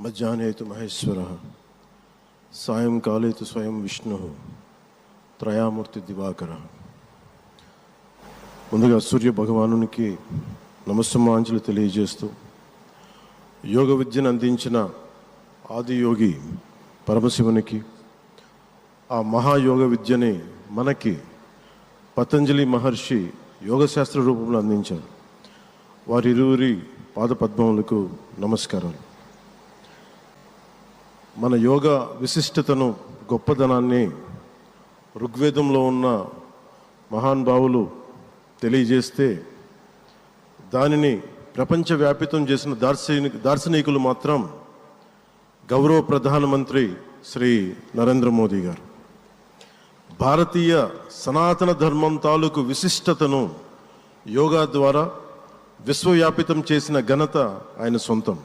మధ్యాహ్నే తు మహేశ్వర సాయంకాలే తు స్వయం విష్ణు త్రయామూర్తి దివాకర. ముందుగా సూర్య భగవానునికి నమస్సమాంజలు తెలియజేస్తూ యోగ విద్యను అందించిన ఆదియోగి పరమశివునికి ఆ మహాయోగ విద్యని మనకి పతంజలి మహర్షి యోగశాస్త్ర రూపంలో అందించారు. వారి ఇరువురి పాదపద్మములకు నమస్కారాలు. మన యోగ విశిష్టతను గొప్పదనాన్ని ఋగ్వేదంలో ఉన్న మహాన్ భావులు తెలియజేస్తే దానిని ప్రపంచవ్యాపితం చేసిన దార్శనిక దార్శనికులు మాత్రం గౌరవ ప్రధానమంత్రి శ్రీ నరేంద్ర మోదీ గారు. భారతీయ సనాతన ధర్మం తాలూకు విశిష్టతను యోగా ద్వారా విశ్వవ్యాపితం చేసిన ఘనత ఆయన సొంతం.